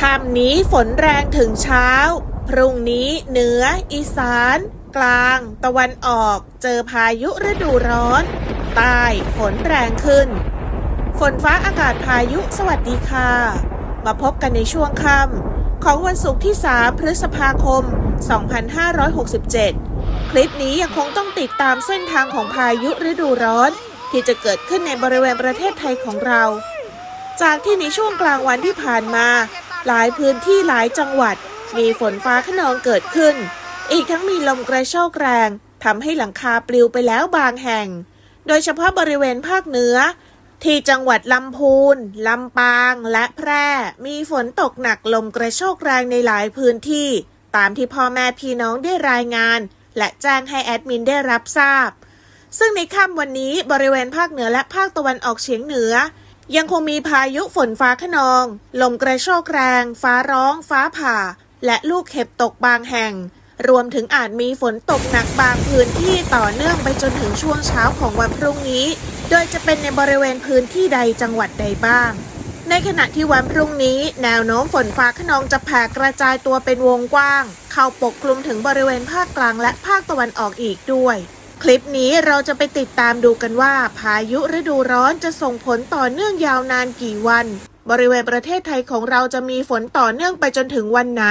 ค่ำนี้ฝนแรงถึงเช้า พรุ่งนี้เหนือ อีสาน กลาง ตะวันออก เจอพายุฤดูร้อน ใต้ฝนแรงขึ้น ฝนฟ้าอากาศพายุสวัสดีค่ะ มาพบกันในช่วงค่ำของวันศุกร์ที่ 3 พฤษภาคม 2567 คลิปนี้ยังคงต้องติดตามเส้นทางของพายุฤดูร้อน ที่จะเกิดขึ้นในบริเวณประเทศไทยของเรา จากที่ในช่วงกลางวันที่ผ่านมา หลายพื้นที่หลายจังหวัด มีฝนฟ้าขนองเกิดขึ้น อีกทั้งมีลมกระโชกแรงทำให้หลังคาปลิวไปแล้วบางแห่ง โดยเฉพาะบริเวณภาคเหนือ ที่จังหวัดลำพูนลำปางและแพร่ มีฝนตกหนักลมกระโชกแรงในหลายพื้นที่ ตามที่พ่อแม่พี่น้องได้รายงาน และแจ้งให้แอดมินได้รับทราบ ซึ่งในค่ำวันนี้บริเวณภาคเหนือและภาคตะวันออกเฉียงเหนือ ยังคงมีพายุฝนฟ้าขนอง ลมกระโชกแรง ฟ้าร้อง ฟ้าผ่า และลูกเห็บตกบางแห่ง รวมถึงอาจมีฝนตกหนักบางพื้นที่ต่อเนื่องไปจนถึงช่วงเช้าของวันพรุ่งนี้ โดยจะเป็นในบริเวณพื้นที่ใดจังหวัดใดบ้าง ในขณะที่วันพรุ่งนี้ แนวโน้มฝนฟ้าขนองจะแผ่กระจายตัวเป็นวงกว้าง เข้าปกคลุมถึงบริเวณภาคกลางและภาคตะวันออกอีกด้วย คลิปนี้เราจะไปติดตามดูกันว่า พายุฤดูร้อนจะส่งผลต่อเนื่องยาวนานกี่วัน บริเวณประเทศไทยของเราจะมีฝนต่อเนื่องไปจนถึงวันไหน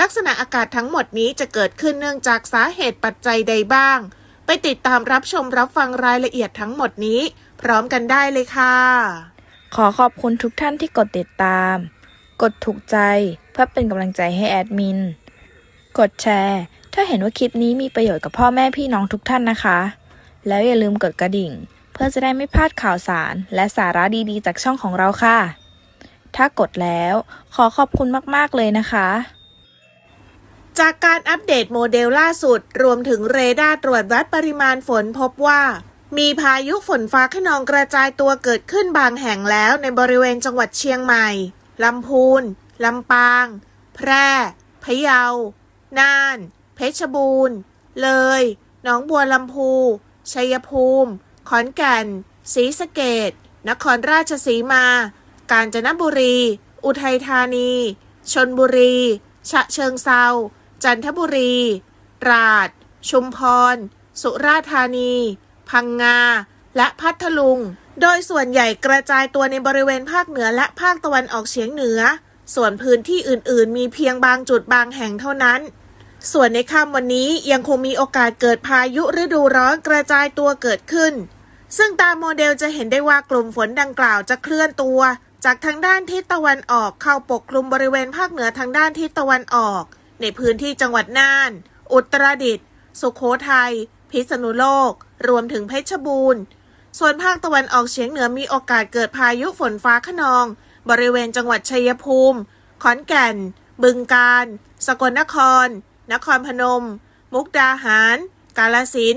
ลักษณะอากาศทั้งหมดนี้จะเกิดขึ้นเนื่องจากสาเหตุปัจจัยใดบ้าง ไปติดตามรับชมรับฟังรายละเอียดทั้งหมดนี้ พร้อมกันได้เลยค่ะ ขอขอบคุณทุกท่านที่กดติดตาม กดถูกใจเพื่อเป็นกำลังใจให้แอดมิน กดแชร์ ถ้าเห็นว่าคลิปนี้มีประโยชน์กับพ่อแม่พี่น้องทุกท่านนะคะ แล้วอย่าลืมกดกระดิ่ง เพื่อจะได้ไม่พลาดข่าวสาร และสาระดีๆ จากช่องของเราค่ะ ถ้ากดแล้วขอขอบคุณมากๆเลยนะคะ จากการอัปเดตโมเดลล่าสุด รวมถึงเรดาร์ตรวจวัดปริมาณฝนพบว่ามีพายุฝนฟ้าขนองกระจายตัวเกิดขึ้นบางแห่งแล้วในบริเวณจังหวัดเชียงใหม่ ลำพูน ลำปาง แพร่ พะเยา น่าน ชรบูรณ์ เลย หนองบัวลำพู ชัยภูมิ ขอนแก่น ศรีสะเกดนครราชสีมา กาญจนบุรี อุทัยธานี ชนบุรี ฉะเชิงเซา จันทบุรี ตราด ชุมพร สุราษฎร์ธานี พังงา และพัทลุง โดยส่วนใหญ่กระจายตัวในบริเวณภาคเหนือและภาคตะวันออกเฉียงเหนือ ส่วนพื้นที่อื่น ๆ มีเพียงบางจุดบางแห่งเท่านั้น ส่วนในค่ำวันนี้ยังคงมีโอกาสเกิดพายุฤดูร้อนกระจายตัวเกิดขึ้น ซึ่งตามโมเดลจะเห็นได้ว่ากลุ่มฝนดังกล่าวจะเคลื่อนตัว จากทางด้านทิศตะวันออกเข้าปกคลุมบริเวณภาคเหนือทางด้านทิศตะวันออก ในพื้นที่จังหวัดน่าน อุตรดิตถ์ สุโขทัย พิษณุโลก รวมถึงเพชรบูรณ์ ส่วนภาคตะวันออกเฉียงเหนือมีโอกาสเกิดพายุฝนฟ้าขนอง บริเวณจังหวัดชัยภูมิ ขอนแก่น บึงกาฬ สกลนคร นครพนม มุกดาหาร กาลสิน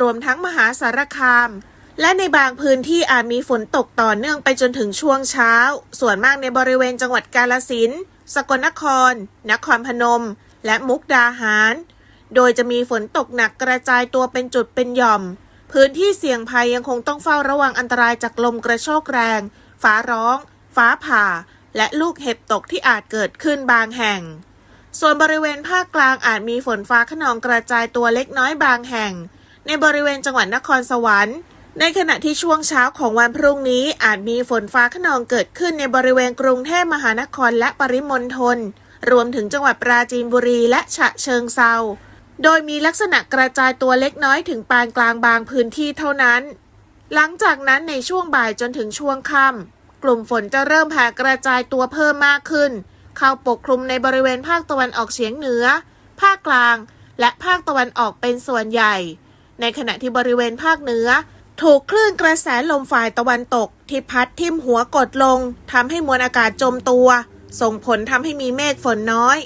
รวมทั้งมหาสารคาม และในบางพื้นที่อาจมีฝนตกต่อเนื่องไปจนถึงช่วงเช้า ส่วนมากในบริเวณจังหวัดกาลสินสกลนคร นครพนม และมุกดาหาร โดยจะมีฝนตกหนักกระจายตัวเป็นจุดเป็นหย่อม พื้นที่เสี่ยงภัยยังคงต้องเฝ้าระวังอันตรายจากลมกระโชกแรง ฟ้าร้อง ฟ้าผ่า และลูกเห็บตกที่อาจเกิดขึ้นบางแห่ง ส่วนบริเวณภาคกลางอาจมีฝนฟ้าขนองกระจายตัวเล็กน้อยบางแห่ง ในบริเวณจังหวัดนครสวรรค์ในขณะที่ช่วงเช้าของวันพรุ่งนี้อาจมีฝนฟ้าขนองเกิดขึ้นในบริเวณกรุงเทพมหานครและปริมณฑลรวมถึงจังหวัดปราจีนบุรีและฉะเชิงเซาโดยมีลักษณะกระจายตัวเล็กน้อยถึงปานกลางบางพื้นที่เท่านั้น หลังจากนั้นในช่วงบ่ายจนถึงช่วงค่ำกลุ่มฝนจะเริ่มแผ่กระจายตัวเพิ่มมากขึ้น เข้าปกคลุมในบริเวณภาคตะวันออกเฉียงเหนือ ภาคกลาง และภาคตะวันออกเป็นส่วนใหญ่ ในขณะที่บริเวณภาคเหนือ ถูกคลื่นกระแสลมฝ่ายตะวันตก ที่พัดทิ่มหัวกดลงทำให้มวลอากาศจมตัว ส่งผลทำให้มีเมฆฝนน้อย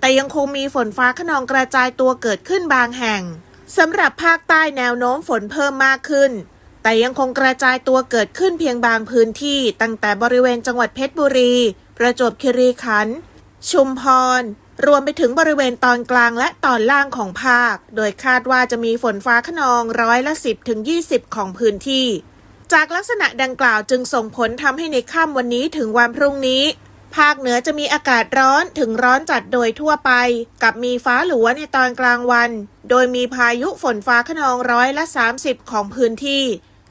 แต่ยังคงมีฝนฟ้าขนองกระจายตัวเกิดขึ้นบางแห่งสำหรับภาคใต้แนวโน้มฝนเพิ่มมากขึ้น แต่ยังคงกระจายตัวเกิดขึ้นเพียงบางพื้นที่ ตั้งแต่บริเวณจังหวัดเพชรบุรี ประจวบคีรีขันธ์ชุมพร รวมไปถึงบริเวณตอนกลางและตอนล่างของภาค โดยคาดว่าจะมีฝนฟ้าขนองร้อยละ 10ถึง20 ของพื้นที่ จากลักษณะดังกล่าวจึงส่งผลทำให้ในค่ำวันนี้ถึงวันพรุ่งนี้ ภาคเหนือจะมีอากาศร้อนถึงร้อนจัดโดยทั่วไป กับมีฟ้าหลัวในตอนกลางวัน โดยมีพายุฝนฟ้าขนองร้อยละ 30 ของพื้นที่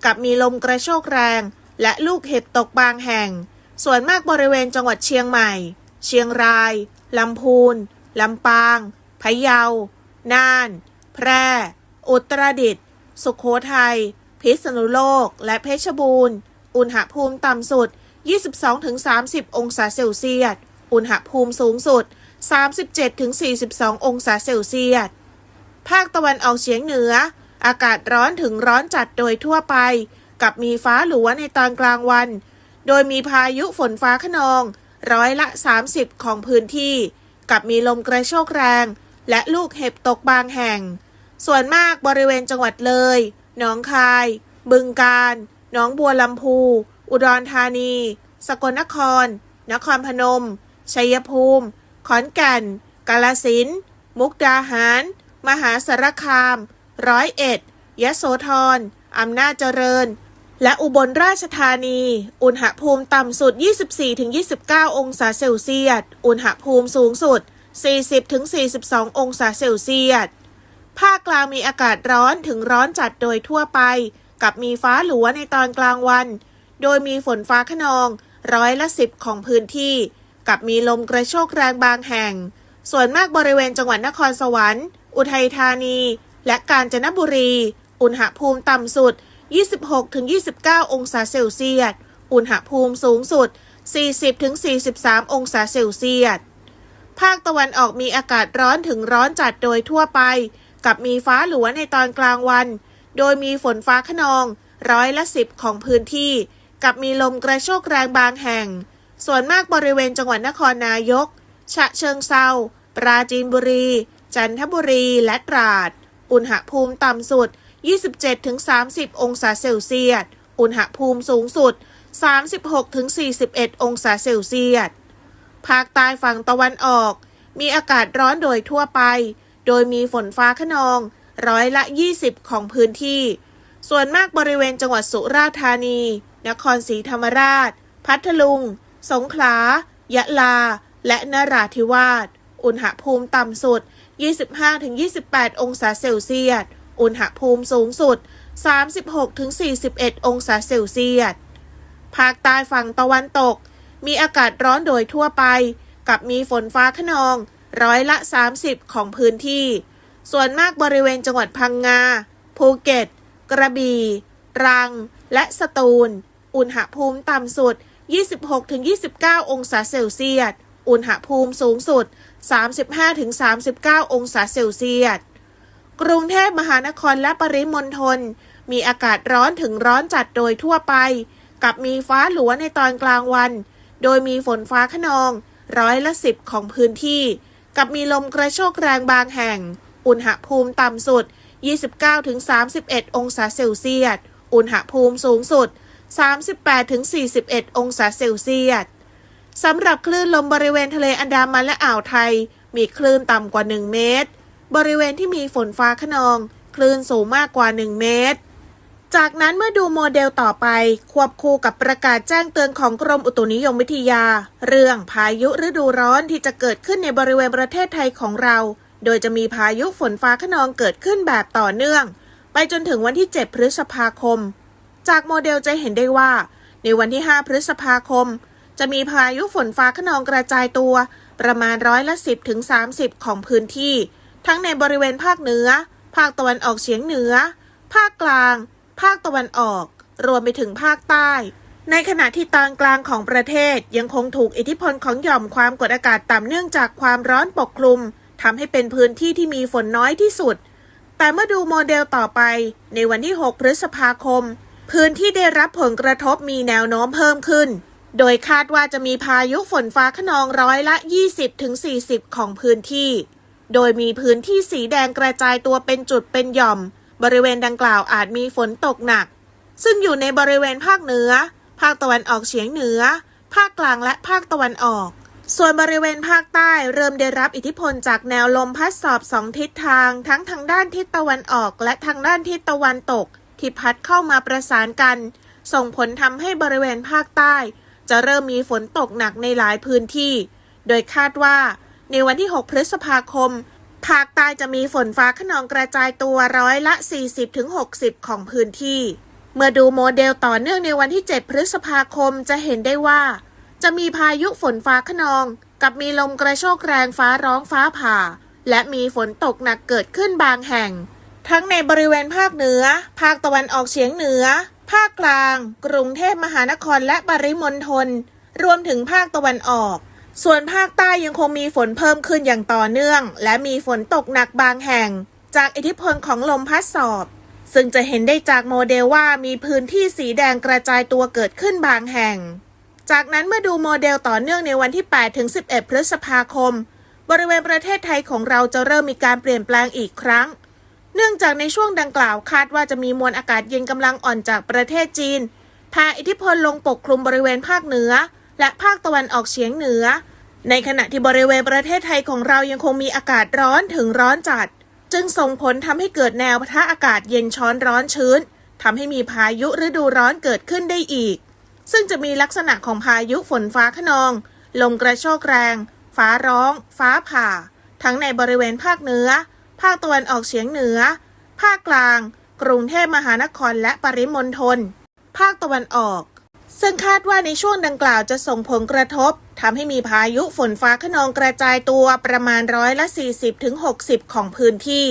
กับมีลมกระโชกแรง และลูกเห็บตกบางแห่ง ส่วนมากบริเวณจังหวัดเชียงใหม่ เชียงราย ลำพูน ลำปาง พะเยา น่าน แพร่ อุตรดิตถ์ สุขโขทัย พิษณุโลก และเพชรบูรณ์ อุณหภูมิต่ำสุด 22-30 องศาเซลเซียส อุณหภูมิสูงสุด 37-42 องศาเซลเซียส ภาคตะวันออกเฉียงเหนือ อากาศร้อนถึงร้อนจัดโดยทั่วไป กับมีฟ้าหลัวในตอนกลางวัน โดยมีพายุฝนฟ้าขนอง ร้อยละ 30 ของพื้นที่ กับมีลมกระโชกแรง และลูกเห็บตกบางแห่ง ส่วนมากบริเวณจังหวัดเลย หนองคาย บึงกาฬ หนองบัวลำพู อุดรธานี สกลนคร นครพนม ชัยภูมิ ขอนแก่น กาลสิน มุกดาหาร มหาสารคาม ร้อยเอ็ดยโสธร อำนาจเจริญ และอุบลราชธานี อุณหภูมิต่ำสุด 24-29 องศาเซลเซียส อุณหภูมิสูงสุด 40-42 องศาเซลเซียส ภาคกลางมีอากาศร้อนถึงร้อนจัดโดยทั่วไป กับมีฟ้าหลัวในตอนกลางวัน โดยมีฝนฟ้าขนองร้อยละสิบของพื้นที่ กับมีลมกระโชกแรงบางแห่ง ส่วนมากบริเวณจังหวัดนครสวรรค์ อุทัยธานี และกาญจนบุรี อุณหภูมิต่ำสุด 26-29 องศาเซลเซียส อุณหภูมิสูงสุด 40-43 องศาเซลเซียส ภาคตะวันออกมีอากาศร้อนถึงร้อนจัดโดยทั่วไป กับมีฟ้าหลัวในตอนกลางวัน โดยมีฝนฟ้าขนองร้อยละสิบของพื้นที่ กับมีลมกระโชกแรงบางแห่ง ส่วนมากบริเวณจังหวัดนครนายก ฉะเชิงเซาปราจีนบุรี จันทบุรีและตราด อุณหภูมิต่ำสุด 27-30 องศาเซลเซียส อุณหภูมิสูงสุด 36-41 องศาเซลเซียส ภาคใต้ฝั่งตะวันออก มีอากาศร้อนโดยทั่วไป โดยมีฝนฟ้าขนอง ร้อยละ 20 ของพื้นที่ ส่วนมากบริเวณจังหวัดสุราษฎร์ธานี นครศรีธรรมราช พัทลุง สงขลา ยะลา และนราธิวาส อุณหภูมิต่ำสุด 25-28 องศาเซลเซียส อุณหภูมิสูงสุด 36-41 องศาเซลเซียส ภาคใต้ฝั่งตะวันตก มีอากาศร้อนโดยทั่วไป กับมีฝนฟ้าขนอง ร้อยละ 30 ของพื้นที่ ส่วนมากบริเวณจังหวัดพังงา ภูเก็ต กระบี่ ตรัง และสตูล อุณหภูมิต่ำสุด 26-29 องศาเซลเซียส อุณหภูมิสูงสุด 35-39 องศาเซลเซียส กรุงเทพมหานครและปริมณฑลมีอากาศร้อนถึงร้อนจัดโดยทั่วไป กับมีฟ้าหลัวในตอนกลางวัน โดยมีฝนฟ้าขนอง ร้อยละสิบของพื้นที่ กับมีลมกระโชกแรงบางแห่ง อุณหภูมิต่ำสุด 29-31 องศาเซลเซียส อุณหภูมิสูงสุด 38-41 องศาเซลเซียสสำหรับคลื่นลมบริเวณทะเลอันดามันและอ่าวไทย มีคลื่นต่ำกว่า 1 เมตร บริเวณที่มีฝนฟ้าขนอง คลื่นสูงมากกว่า 1 เมตร จากนั้นเมื่อดูโมเดลต่อไป ควบคู่กับประกาศแจ้งเตือนของกรมอุตุนิยมวิทยา เรื่องพายุฤดูร้อนที่จะเกิดขึ้นในบริเวณประเทศไทยของเรา โดยจะมีพายุฝนฟ้าขนองเกิดขึ้นแบบต่อเนื่อง ไปจนถึงวันที่ 7 พฤษภาคม จากโมเดลจะเห็นได้ว่า ในวันที่ 5 พฤษภาคม จะมีพายุฝนฟ้าขนองกระจายตัว ประมาณร้อยละ 10ถึง30 ของพื้นที่ ทั้งในบริเวณภาคเหนือ ภาคตะวันออกเฉียงเหนือ ภาคกลาง ภาคตะวันออก รวมไปถึงภาคใต้ ในขณะที่ตอนกลางของประเทศยังคงถูกอิทธิพลของหย่อมความกดอากาศต่ำเนื่องจากความร้อนปกคลุมทำให้เป็นพื้นที่ที่มีฝนน้อยที่สุด แต่เมื่อดูโมเดลต่อไป ในวันที่ 6 พฤษภาคม พื้นที่ได้รับผลกระทบมีแนวโน้มเพิ่มขึ้น โดยคาดว่าจะมีพายุฝนฟ้าขนองร้อยละ 20-40 ของพื้นที่ โดยมีพื้นที่สีแดงกระจายตัวเป็นจุดเป็นหย่อม บริเวณดังกล่าวอาจมีฝนตกหนัก ซึ่งอยู่ในบริเวณภาคเหนือ ภาคตะวันออกเฉียงเหนือ ภาคกลางและภาคตะวันออก ส่วนบริเวณภาคใต้เริ่มได้รับอิทธิพลจากแนวลมพัดสอบสองทิศทาง ทั้งทางด้านทิศตะวันออก และทางด้านทิศตะวันตก ที่พัดเข้ามาประสานกัน ส่งผลทำให้บริเวณภาคใต้ จะเริ่มมีฝนตกหนักในหลายพื้นที่ โดยคาดว่า ในวันที่ 6 พฤษภาคม ภาคใต้จะมีฝนฟ้าขนองกระจายตัวร้อยละ 40-60 ของพื้นที่ เมื่อดูโมเดลต่อเนื่องในวันที่ 7 พฤษภาคมจะเห็นได้ว่า จะมีพายุฝนฟ้าขนอง กับมีลมกระโชกแรงฟ้าร้องฟ้าผ่า และมีฝนตกหนักเกิดขึ้นบางแห่ง ทั้งในบริเวณภาคเหนือ ภาคตะวันออกเฉียงเหนือ ภาคกลาง กรุงเทพมหานครและปริมณฑลรวมถึงภาคตะวันออก ส่วนภาคใต้ยังคงมีฝนเพิ่มขึ้นอย่างต่อเนื่อง และมีฝนตกหนักบางแห่ง จากอิทธิพลของลมพัดสอบ ซึ่งจะเห็นได้จากโมเดลว่ามีพื้นที่สีแดงกระจายตัวเกิดขึ้นบางแห่ง จากนั้นเมื่อดูโมเดลต่อเนื่องในวันที่ 8 ถึง 11 พฤษภาคม บริเวณประเทศไทยของเราจะเริ่มมีการเปลี่ยนแปลงอีกครั้ง เนื่องจากในช่วงดังกล่าวคาดว่าจะมีมวลอากาศเย็นกำลังอ่อนจากประเทศจีนแผ่อิทธิพลลงปกคลุมบริเวณภาคเหนือ และภาคตะวันออกเฉียงเหนือ ในขณะที่บริเวณประเทศไทยของเรายังคงมีอากาศร้อนถึงร้อนจัด จึงส่งผลทำให้เกิดแนวปะทะอากาศเย็นช้อนร้อนชื้นทำให้มีพายุฤดูร้อนเกิดขึ้นได้อีก ซึ่งจะมีลักษณะของพายุฝนฟ้าขนอง ลมกระโชกแรง ฟ้าร้อง ฟ้าผ่า ทั้งในบริเวณภาคเหนือ ภาคตะวันออกเฉียงเหนือ ภาคกลาง กรุงเทพมหานครและปริมณฑล ภาคตะวันออก ซึ่งคาดว่าในช่วงดังกล่าวจะส่งผลกระทบทำให้มีพายุฝนฟ้าขนองกระจายตัวประมาณร้อยละ 40-60 ของพื้นที่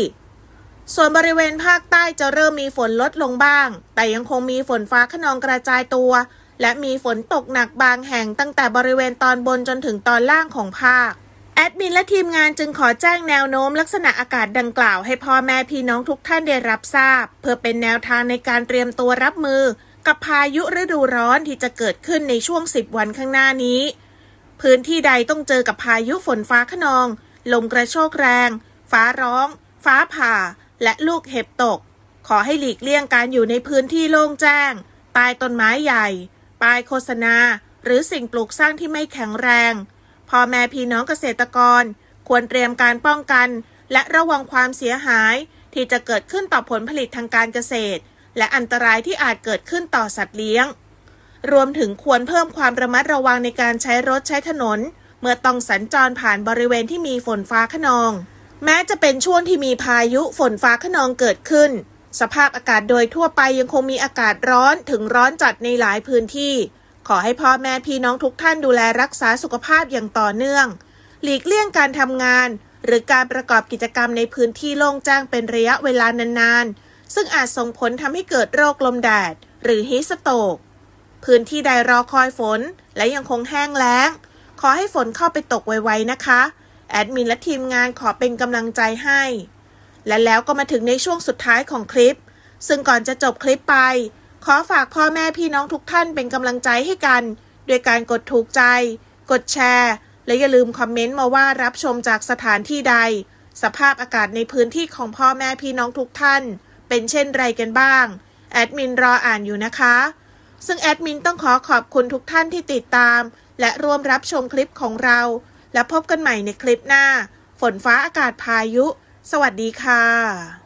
ส่วนบริเวณภาคใต้จะเริ่มมีฝนลดลงบ้าง แต่ยังคงมีฝนฟ้าขนองกระจายตัว และมีฝนตกหนักบางแห่งตั้งแต่บริเวณตอนบนจนถึงตอนล่างของภาคแอดมินและทีมงานจึงขอแจ้งแนวโน้มลักษณะอากาศดังกล่าวให้พ่อแม่พี่น้องทุกท่านได้รับทราบ เพื่อเป็นแนวทางในการเตรียมตัวรับมือ กับพายุฤดูร้อนที่จะเกิดขึ้นในช่วง 10 วันข้างหน้านี้ พื้นที่ใดต้องเจอกับพายุฝนฟ้าขนอง ลมกระโชกแรง ฟ้าร้อง ฟ้าผ่า และลูกเห็บตก ขอให้หลีกเลี่ยงการอยู่ในพื้นที่โล่งแจ้งใต้ต้นไม้ใหญ่ ป้ายโฆษณา หรือสิ่งปลูกสร้างที่ไม่แข็งแรงพ่อแม่พี่น้องเกษตรกร ควรเตรียมการป้องกัน และระวังความเสียหายที่จะเกิดขึ้นต่อผลผลิตทางการเกษตร และอันตรายที่อาจเกิดขึ้นต่อสัตว์เลี้ยง รวมถึงควรเพิ่มความระมัดระวังในการใช้รถใช้ถนน เมื่อต้องสัญจรผ่านบริเวณที่มีฝนฟ้าขนอง แม้จะเป็นช่วงที่มีพายุฝนฟ้าขนองเกิดขึ้น สภาพอากาศโดยทั่วไปยังคงมีอากาศร้อนถึงร้อนจัดในหลายพื้นที่ ขอให้พ่อแม่พี่น้องทุกท่านดูแลรักษาสุขภาพอย่างต่อเนื่อง หลีกเลี่ยงการทำงาน หรือการประกอบกิจกรรมในพื้นที่โล่งแจ้งเป็นระยะเวลานานๆ ซึ่งอาจส่งผลทำให้เกิดโรคลมแดด หรือฮิสโตก พื้นที่ใดรอคอยฝนและยังคงแห้งแล้ง ขอให้ฝนเข้าไปตกไวๆนะคะ แอดมินและทีมงานขอเป็นกำลังใจให้ และแล้วก็มาถึงในช่วงสุดท้ายของคลิป ซึ่งก่อนจะจบคลิปไป ขอฝากพ่อแม่พี่น้องทุกท่านเป็นกำลังใจให้กัน ด้วยการกดถูกใจ กดแชร์ และอย่าลืมคอมเมนต์มาว่ารับชมจากสถานที่ใด สภาพอากาศในพื้นที่ของพ่อแม่พี่น้องทุกท่าน เป็นเช่นไรกันบ้าง แอดมินรออ่านอยู่นะคะ ซึ่งแอดมินต้องขอขอบคุณทุกท่านที่ติดตาม และร่วมรับชมคลิปของเรา และพบกันใหม่ในคลิปหน้า ฝนฟ้าอากาศพายุ สวัสดีค่ะ